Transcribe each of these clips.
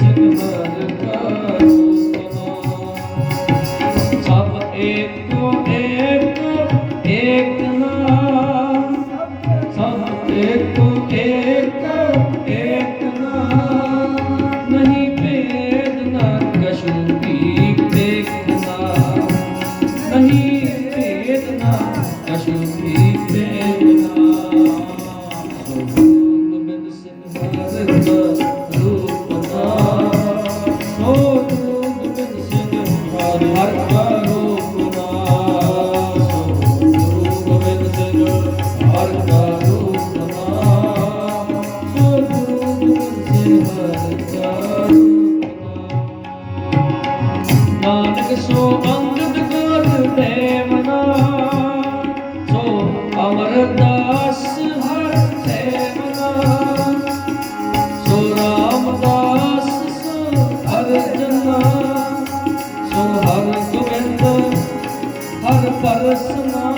Thank you. Nanak ਸੋ ਅੰਗਦ ਗੁਰ ਪ੍ਰੇਮਨਾ ਸੋ ਅਮਰਦਾਸ ਹਰ ਪ੍ਰੇਮਨਾ ਸੋ ਰਾਮਦਾਸ ਸੋ ਅਰਜਨਾ ਸੋ ਹਰ ਗੋਬਿੰਦ ਹਰ ਪਰਸਨਾ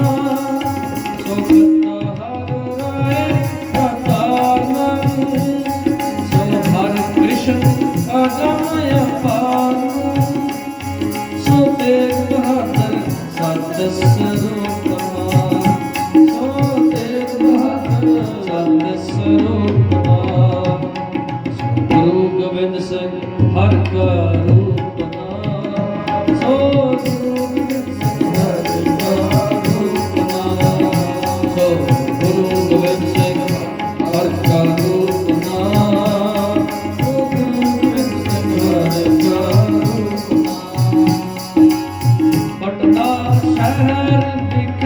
seus think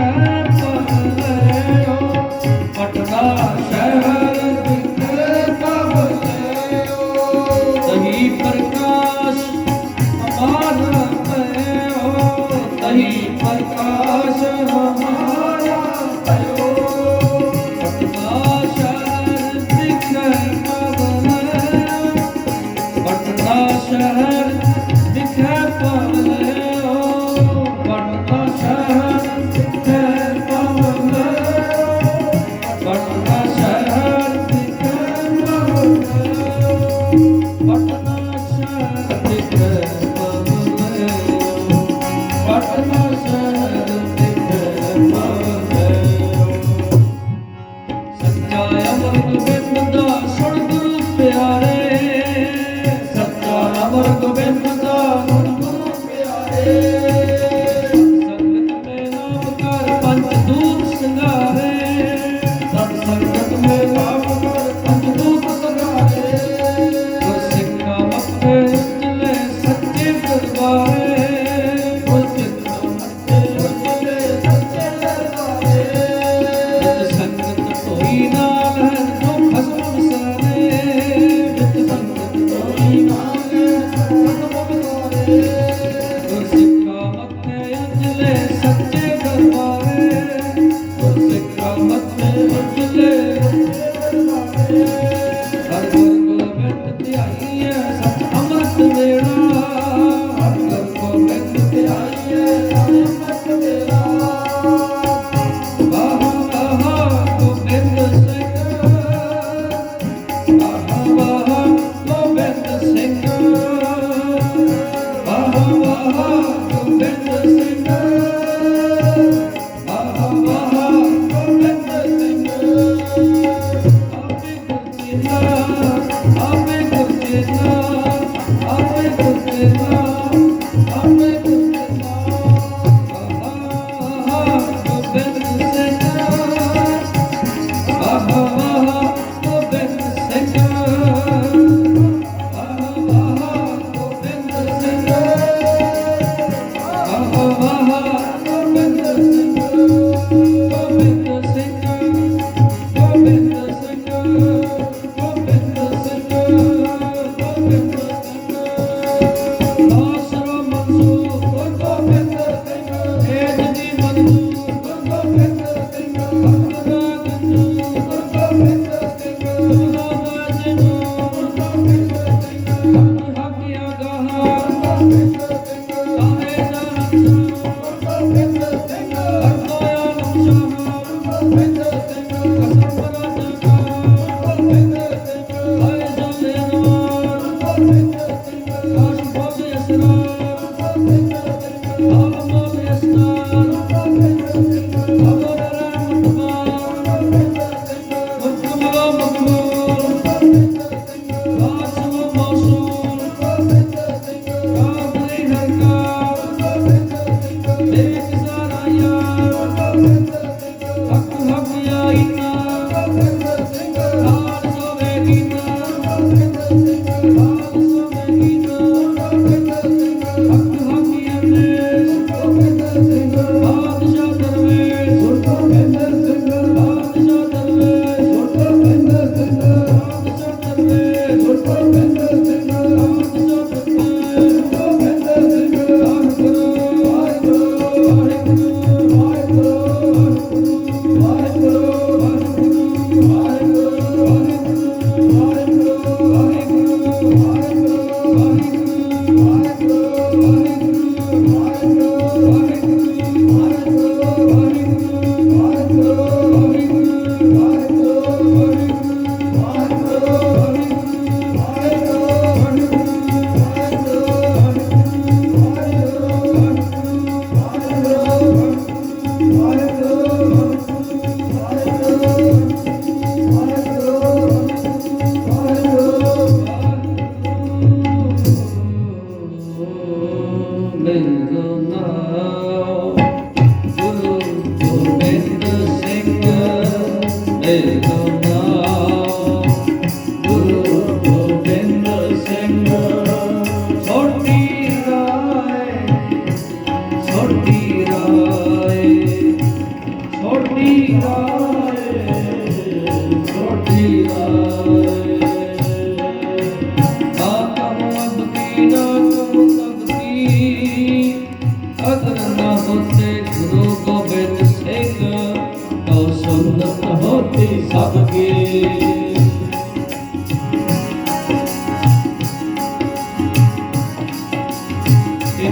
ਸਭ ਕੇ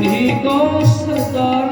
He goes to the